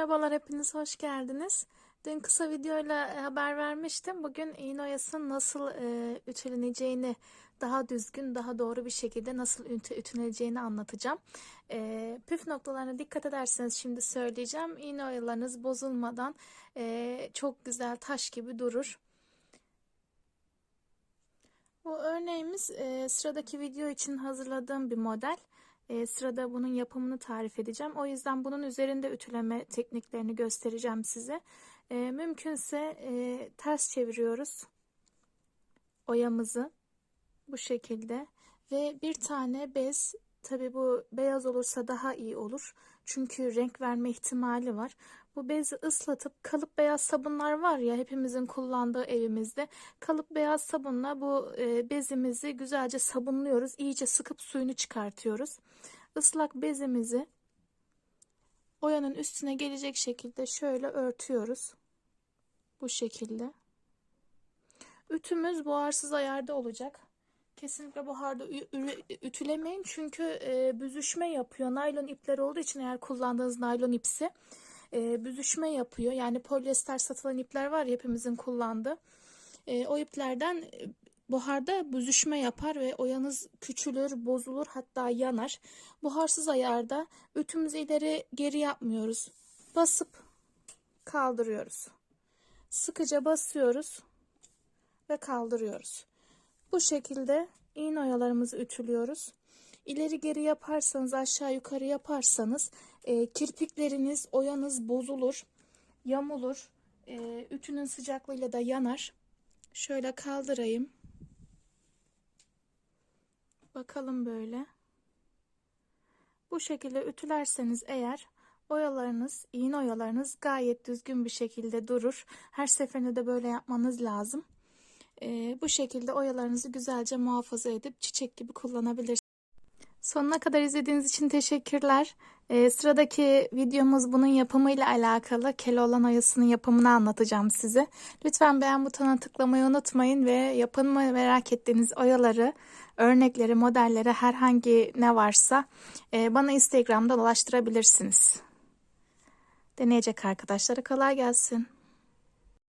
Merhabalar hepiniz hoş geldiniz. Dün kısa videoyla e, haber vermiştim. Bugün iğne oyasının nasıl e, ütüleneceğini daha düzgün, daha doğru bir şekilde nasıl ütü, ütüleneceğini anlatacağım. E, püf noktalarına dikkat ederseniz şimdi söyleyeceğim. İğne oyalarınız bozulmadan e, çok güzel taş gibi durur. Bu örneğimiz e, sıradaki video için hazırladığım bir model. E, sırada bunun yapımını tarif edeceğim. O yüzden bunun üzerinde ütüleme tekniklerini göstereceğim size. E, mümkünse e, ters çeviriyoruz oyamızı bu şekilde ve bir tane bez tabi bu beyaz olursa daha iyi olur. Çünkü renk verme ihtimali var. Bu bezi ıslatıp kalıp beyaz sabunlar var ya hepimizin kullandığı evimizde. Kalıp beyaz sabunla bu e, bezimizi güzelce sabunluyoruz. İyice sıkıp suyunu çıkartıyoruz. Islak bezimizi oyanın üstüne gelecek şekilde şöyle örtüyoruz. Bu şekilde. Ütümüz buharsız ayarda olacak. Kesinlikle buharda ütülemeyin çünkü e, büzüşme yapıyor. Naylon ipler olduğu için eğer kullandığınız naylon ipsi e, büzüşme yapıyor. Yani polyester satılan ipler var ya hepimizin kullandığı. E, o iplerden buharda büzüşme yapar ve oyanız küçülür, bozulur hatta yanar. Buharsız ayarda ütümüzü ileri geri yapmıyoruz. Basıp kaldırıyoruz. Sıkıca basıyoruz ve kaldırıyoruz. Bu şekilde iğne oyalarımızı ütülüyoruz. İleri geri yaparsanız aşağı yukarı yaparsanız e, kirpikleriniz, oyanız bozulur, yamulur. E, ütünün sıcaklığıyla da yanar. Şöyle kaldırayım. Bakalım böyle. Bu şekilde ütülerseniz eğer oyalarınız, iğne oyalarınız gayet düzgün bir şekilde durur. Her seferinde de böyle yapmanız lazım. Ee, bu şekilde oyalarınızı güzelce muhafaza edip çiçek gibi kullanabilirsiniz. Sonuna kadar izlediğiniz için teşekkürler. Ee, sıradaki videomuz bunun yapımıyla alakalı. Keloğlan oyasının yapımını anlatacağım size. Lütfen beğen butonuna tıklamayı unutmayın ve yapımı merak ettiğiniz oyaları, örnekleri, modelleri herhangi ne varsa e, bana Instagram'da ulaştırabilirsiniz. Deneyecek arkadaşlara kolay gelsin.